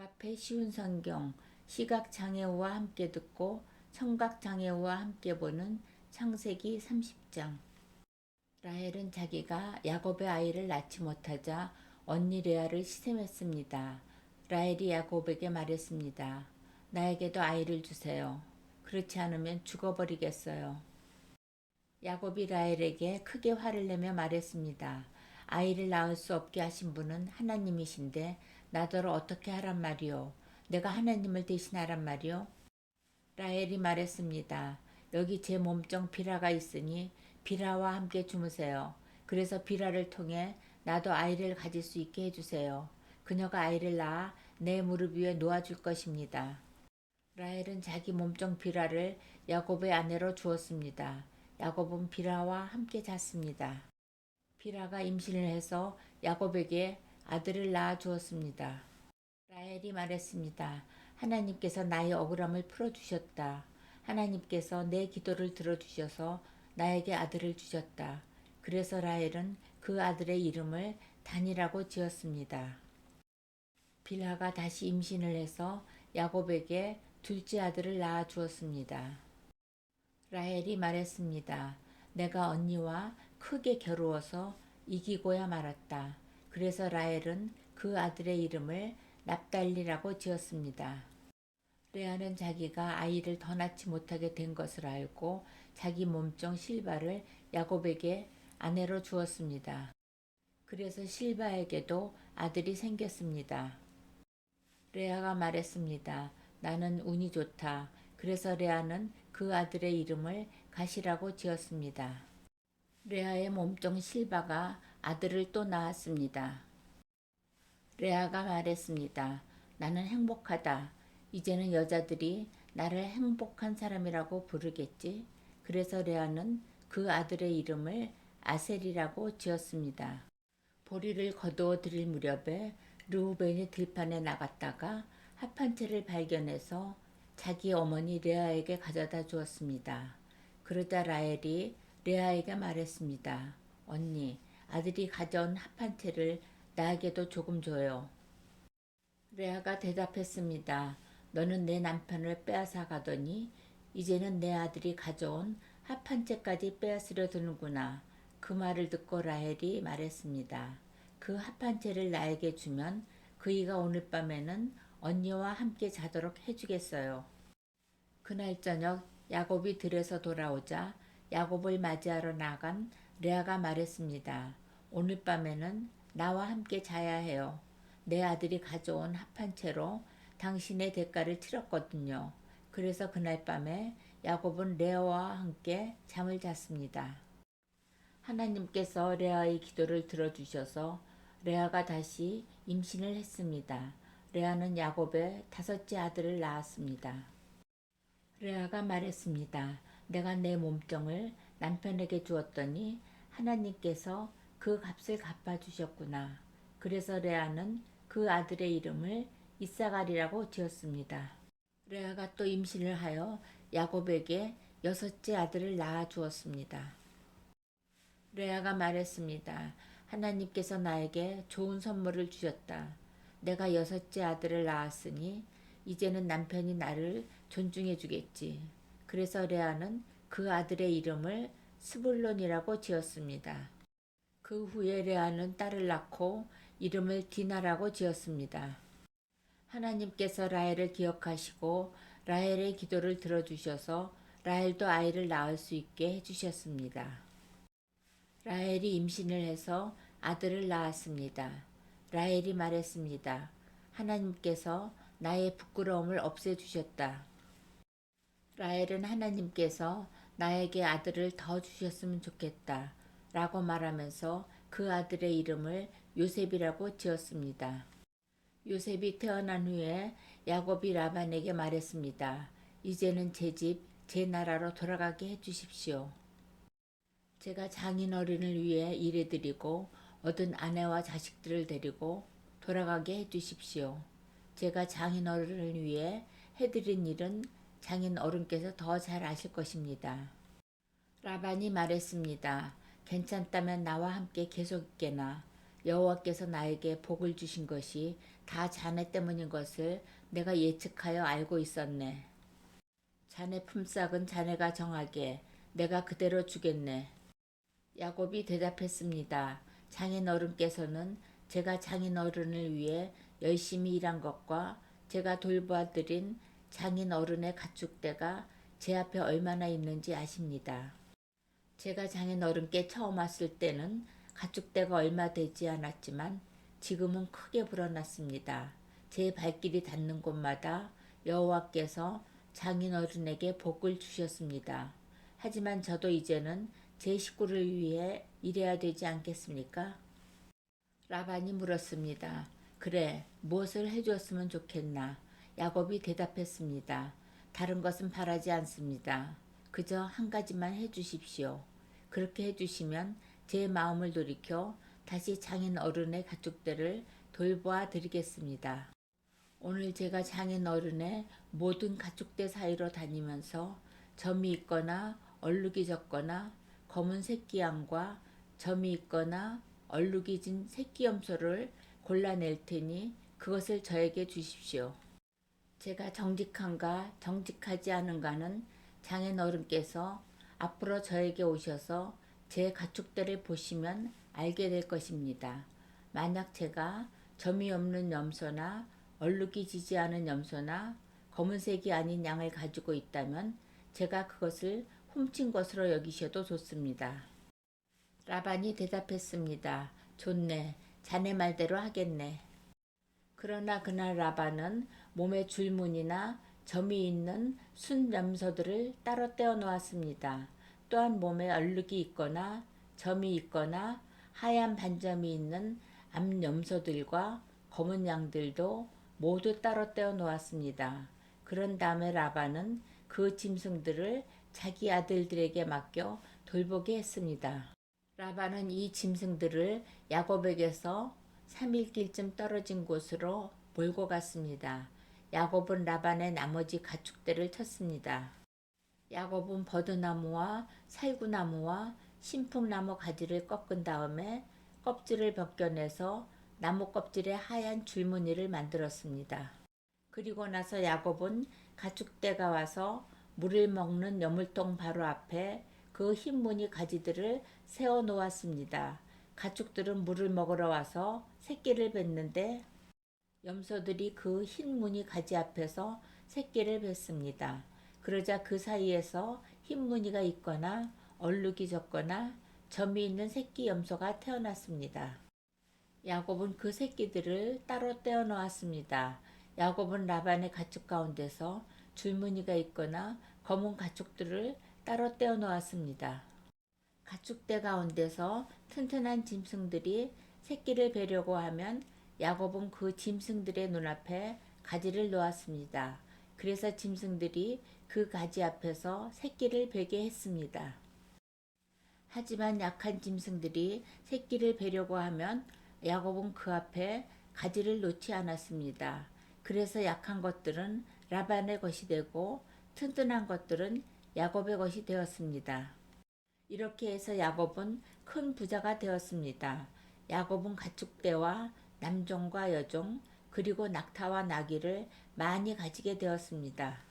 앞에 쉬운 성경 시각장애우와 함께 듣고 청각장애우와 함께 보는 창세기 30장 라헬은 자기가 야곱의 아이를 낳지 못하자 언니 레아를 시샘했습니다. 라헬이 야곱에게 말했습니다. 나에게도 아이를 주세요. 그렇지 않으면 죽어버리겠어요. 야곱이 라헬에게 크게 화를 내며 말했습니다. 아이를 낳을 수 없게 하신 분은 하나님이신데 나더러 어떻게 하란 말이오. 내가 하나님을 대신하란 말이오. 라헬이 말했습니다. 여기 제 몸종 비라가 있으니 비라와 함께 주무세요. 그래서 비라를 통해 나도 아이를 가질 수 있게 해주세요. 그녀가 아이를 낳아 내 무릎 위에 놓아줄 것입니다. 라헬은 자기 몸종 비라를 야곱의 아내로 주었습니다. 야곱은 비라와 함께 잤습니다. 비라가 임신을 해서 야곱에게 아들을 낳아 주었습니다. 라헬이 말했습니다. 하나님께서 나의 억울함을 풀어주셨다. 하나님께서 내 기도를 들어주셔서 나에게 아들을 주셨다. 그래서 라헬은 그 아들의 이름을 단이라고 지었습니다. 빌하가 다시 임신을 해서 야곱에게 둘째 아들을 낳아 주었습니다. 라헬이 말했습니다. 내가 언니와 크게 겨루어서 이기고야 말았다. 그래서 라헬은 그 아들의 이름을 납달리라고 지었습니다. 레아는 자기가 아이를 더 낳지 못하게 된 것을 알고 자기 몸종 실바를 야곱에게 아내로 주었습니다. 그래서 실바에게도 아들이 생겼습니다. 레아가 말했습니다. 나는 운이 좋다. 그래서 레아는 그 아들의 이름을 가시라고 지었습니다. 레아의 몸종 실바가 아들을 또 낳았습니다. 레아가 말했습니다. 나는 행복하다. 이제는 여자들이 나를 행복한 사람이라고 부르겠지. 그래서 레아는 그 아들의 이름을 아셀이라고 지었습니다. 보리를 거두어 드릴 무렵에 르우벤이 들판에 나갔다가 합한 채를 발견해서 자기 어머니 레아에게 가져다 주었습니다. 그러자 라헬이 레아에게 말했습니다. 언니, 아들이 가져온 합한 채를 나에게도 조금 줘요. 레아가 대답했습니다. 너는 내 남편을 빼앗아 가더니 이제는 내 아들이 가져온 합한 채까지 빼앗으려 드는구나. 그 말을 듣고 라헬이 말했습니다. 그 합한 채를 나에게 주면 그이가 오늘 밤에는 언니와 함께 자도록 해주겠어요. 그날 저녁 야곱이 들에서 돌아오자 야곱을 맞이하러 나간 레아가 말했습니다. 오늘 밤에는 나와 함께 자야 해요. 내 아들이 가져온 합한 채로 당신의 대가를 치렀거든요. 그래서 그날 밤에 야곱은 레아와 함께 잠을 잤습니다. 하나님께서 레아의 기도를 들어주셔서 레아가 다시 임신을 했습니다. 레아는 야곱의 다섯째 아들을 낳았습니다. 레아가 말했습니다. 내가 내 몸종을 남편에게 주었더니 하나님께서 그 값을 갚아주셨구나. 그래서 레아는 그 아들의 이름을 이사갈이라고 지었습니다. 레아가 또 임신을 하여 야곱에게 여섯째 아들을 낳아 주었습니다. 레아가 말했습니다. 하나님께서 나에게 좋은 선물을 주셨다. 내가 여섯째 아들을 낳았으니 이제는 남편이 나를 존중해 주겠지. 그래서 레아는 그 아들의 이름을 스불론이라고 지었습니다. 그 후에 레아는 딸을 낳고 이름을 디나라고 지었습니다. 하나님께서 라헬을 기억하시고 라헬의 기도를 들어주셔서 라헬도 아이를 낳을 수 있게 해주셨습니다. 라헬이 임신을 해서 아들을 낳았습니다. 라헬이 말했습니다. 하나님께서 나의 부끄러움을 없애주셨다. 라헬은 하나님께서 나에게 아들을 더 주셨으면 좋겠다. 라고 말하면서 그 아들의 이름을 요셉이라고 지었습니다. 요셉이 태어난 후에 야곱이 라반에게 말했습니다. 이제는 제 집, 제 나라로 돌아가게 해주십시오. 제가 장인 어른을 위해 일해드리고 얻은 아내와 자식들을 데리고 돌아가게 해주십시오. 제가 장인 어른을 위해 해드린 일은 장인 어른께서 더 잘 아실 것입니다. 라반이 말했습니다. 괜찮다면 나와 함께 계속 있게나. 여호와께서 나에게 복을 주신 것이 다 자네 때문인 것을 내가 예측하여 알고 있었네. 자네 품삯은 자네가 정하게 내가 그대로 주겠네. 야곱이 대답했습니다. 장인 어른께서는 제가 장인 어른을 위해 열심히 일한 것과 제가 돌보아드린 장인 어른의 가축대가 제 앞에 얼마나 있는지 아십니다. 제가 장인 어른께 처음 왔을 때는 가축대가 얼마 되지 않았지만 지금은 크게 불어났습니다. 제 발길이 닿는 곳마다 여호와께서 장인 어른에게 복을 주셨습니다. 하지만 저도 이제는 제 식구를 위해 일해야 되지 않겠습니까? 라반이 물었습니다. 그래, 무엇을 해주었으면 좋겠나? 야곱이 대답했습니다. 다른 것은 바라지 않습니다. 그저 한 가지만 해주십시오. 그렇게 해주시면 제 마음을 돌이켜 다시 장인 어른의 가축들을 돌보아 드리겠습니다. 오늘 제가 장인 어른의 모든 가축대 사이로 다니면서 점이 있거나 얼룩이 졌거나 검은 새끼양과 점이 있거나 얼룩이 진 새끼 염소를 골라낼 테니 그것을 저에게 주십시오. 제가 정직한가 정직하지 않은가는 장인 어른께서 앞으로 저에게 오셔서 제 가축들을 보시면 알게 될 것입니다. 만약 제가 점이 없는 염소나 얼룩이 지지 않은 염소나 검은색이 아닌 양을 가지고 있다면 제가 그것을 훔친 것으로 여기셔도 좋습니다. 라반이 대답했습니다. 좋네. 자네 말대로 하겠네. 그러나 그날 라반은 몸에 줄무늬나 점이 있는 순 염소들을 따로 떼어 놓았습니다. 또한 몸에 얼룩이 있거나 점이 있거나 하얀 반점이 있는 암 염소들과 검은 양들도 모두 따로 떼어 놓았습니다. 그런 다음에 라반은 그 짐승들을 자기 아들들에게 맡겨 돌보게 했습니다. 라반은 이 짐승들을 야곱에게서 3일길쯤 떨어진 곳으로 몰고 갔습니다. 야곱은 라반의 나머지 가축들을 쳤습니다. 야곱은 버드나무와 살구나무와 신풍나무 가지를 꺾은 다음에 껍질을 벗겨내서 나무 껍질에 하얀 줄무늬를 만들었습니다. 그리고 나서 야곱은 가축대가 와서 물을 먹는 여물통 바로 앞에 그 흰 무늬 가지들을 세워 놓았습니다. 가축들은 물을 먹으러 와서 새끼를 뱉는데 염소들이 그 흰 무늬 가지 앞에서 새끼를 뱉습니다. 그러자 그 사이에서 흰 무늬가 있거나 얼룩이 졌거나 점이 있는 새끼 염소가 태어났습니다. 야곱은 그 새끼들을 따로 떼어 놓았습니다. 야곱은 라반의 가축 가운데서 줄무늬가 있거나 검은 가축들을 따로 떼어 놓았습니다. 가축대 가운데서 튼튼한 짐승들이 새끼를 베려고 하면 야곱은 그 짐승들의 눈앞에 가지를 놓았습니다. 그래서 짐승들이 그 가지 앞에서 새끼를 베게 했습니다. 하지만 약한 짐승들이 새끼를 베려고 하면 야곱은 그 앞에 가지를 놓지 않았습니다. 그래서 약한 것들은 라반의 것이 되고 튼튼한 것들은 야곱의 것이 되었습니다. 이렇게 해서 야곱은 큰 부자가 되었습니다. 야곱은 가축대와 남종과 여종 그리고 낙타와 나귀를 많이 가지게 되었습니다.